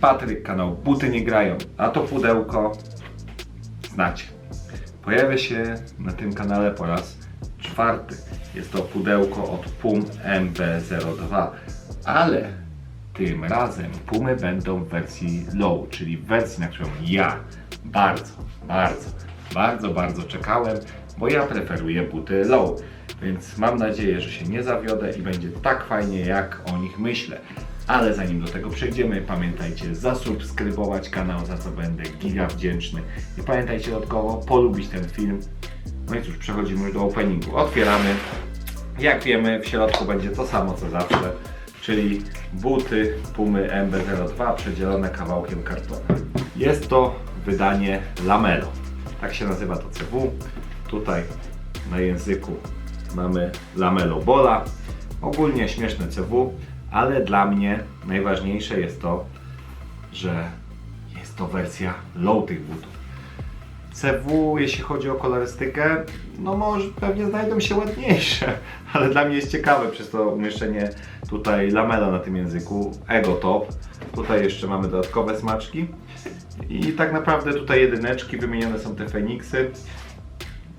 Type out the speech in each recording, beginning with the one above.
Patryk, kanał Buty nie grają, a to pudełko znacie. Pojawia się na tym kanale po raz czwarty. Jest to pudełko od PUM MB02, ale tym razem Pumy będą w wersji low, czyli w wersji, na którą ja bardzo, bardzo, bardzo, bardzo czekałem, bo ja preferuję buty low. Więc mam nadzieję, że się nie zawiodę i będzie tak fajnie, jak o nich myślę. Ale zanim do tego przejdziemy, pamiętajcie zasubskrybować kanał, za co będę giga wdzięczny. I pamiętajcie dodatkowo polubić ten film. No i cóż, przechodzimy już do openingu. Otwieramy. Jak wiemy, w środku będzie to samo co zawsze, czyli buty Pumy MB02 przedzielone kawałkiem kartonu. Jest to wydanie Lamelo. Tak się nazywa to CW. Tutaj na języku mamy Lamelo Bola. Ogólnie śmieszne CW, ale dla mnie najważniejsze jest to, że jest to wersja low tych butów. CW, jeśli chodzi o kolorystykę, no może pewnie znajdą się ładniejsze, ale dla mnie jest ciekawe przez to umieszczenie tutaj lamela na tym języku, Ego Top. Tutaj jeszcze mamy dodatkowe smaczki i tak naprawdę tutaj jedyneczki, wymienione są te Feniksy.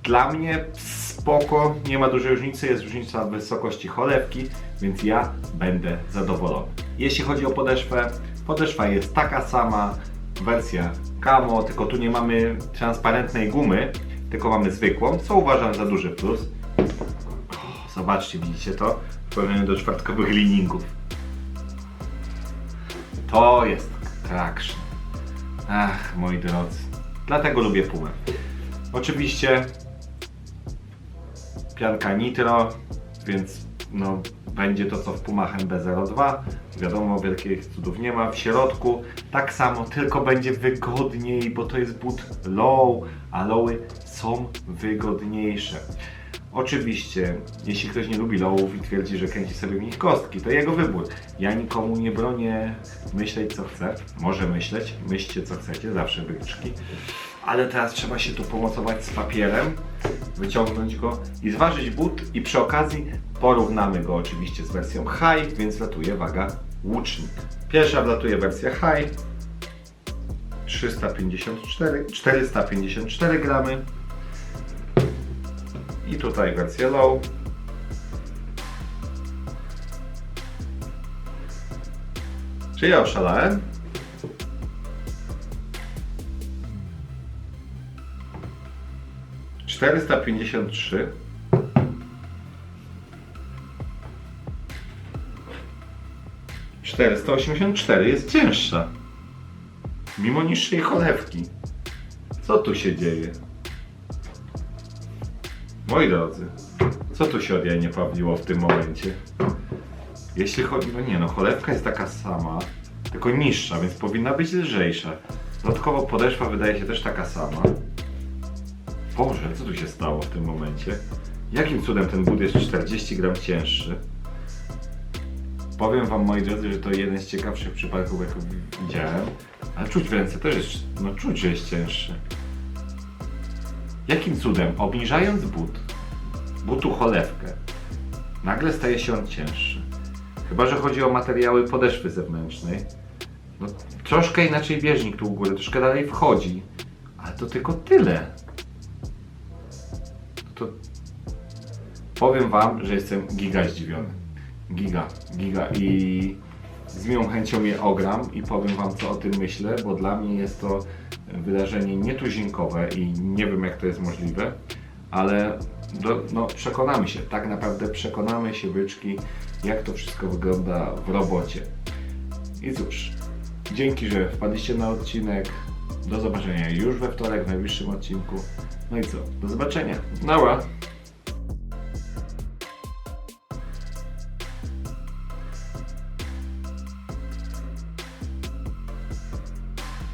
Dla mnie spoko, nie ma dużej różnicy, jest różnica wysokości cholewki, więc ja będę zadowolony. Jeśli chodzi o podeszwę, podeszwa jest taka sama, wersja camo, tylko tu nie mamy transparentnej gumy, tylko mamy zwykłą, co uważam za duży plus. Zobaczcie, widzicie to? W porównaniu do czwartkowych liningów. To jest traction. Ach, moi drodzy. Dlatego lubię Pumę. Oczywiście pianka nitro, więc no, będzie to co w Pumach MB02. Wiadomo, wielkich cudów nie ma. W środku tak samo, tylko będzie wygodniej, bo to jest but low, a lowy są wygodniejsze. Oczywiście, jeśli ktoś nie lubi lowów i twierdzi, że kręci sobie w nich kostki, to jego wybór. Ja nikomu nie bronię myśleć co chce. Może myśleć, myślcie co chcecie, zawsze byczki. Ale teraz trzeba się tu pomocować z papierem, wyciągnąć go i zważyć but i przy okazji porównamy go oczywiście z wersją high, więc latuje waga łucznik. Pierwsza wlatuje wersja high 354, 454 gramy i tutaj wersja low 只要上来。453 484 jest cięższa. Mimo niższej cholewki. Co tu się dzieje? Moi drodzy, co tu się od pawiło w tym momencie? Jeśli chodzi, no nie no, cholewka jest taka sama, tylko niższa, więc powinna być lżejsza. Dodatkowo podeszwa wydaje się też taka sama. Boże, co tu się stało w tym momencie? Jakim cudem ten but jest 40 gram cięższy? Powiem wam moi drodzy, że to jeden z ciekawszych przypadków, jakie widziałem. Ale czuć w ręce też jest, no czuć, że jest cięższy. Jakim cudem, obniżając but, butu cholewkę, nagle staje się on cięższy? Chyba, że chodzi o materiały podeszwy zewnętrznej. No, troszkę inaczej bieżnik tu u góry, troszkę dalej wchodzi. Ale to tylko tyle. To powiem wam, że jestem giga zdziwiony. Giga, giga i z miłą chęcią je ogram i powiem wam co o tym myślę, bo dla mnie jest to wydarzenie nietuzinkowe i nie wiem jak to jest możliwe, ale do, no, przekonamy się, tak naprawdę przekonamy się byczki, jak to wszystko wygląda w robocie. I cóż, dzięki, że wpadliście na odcinek. Do zobaczenia już we wtorek w najbliższym odcinku. No i co? Do zobaczenia. Nara!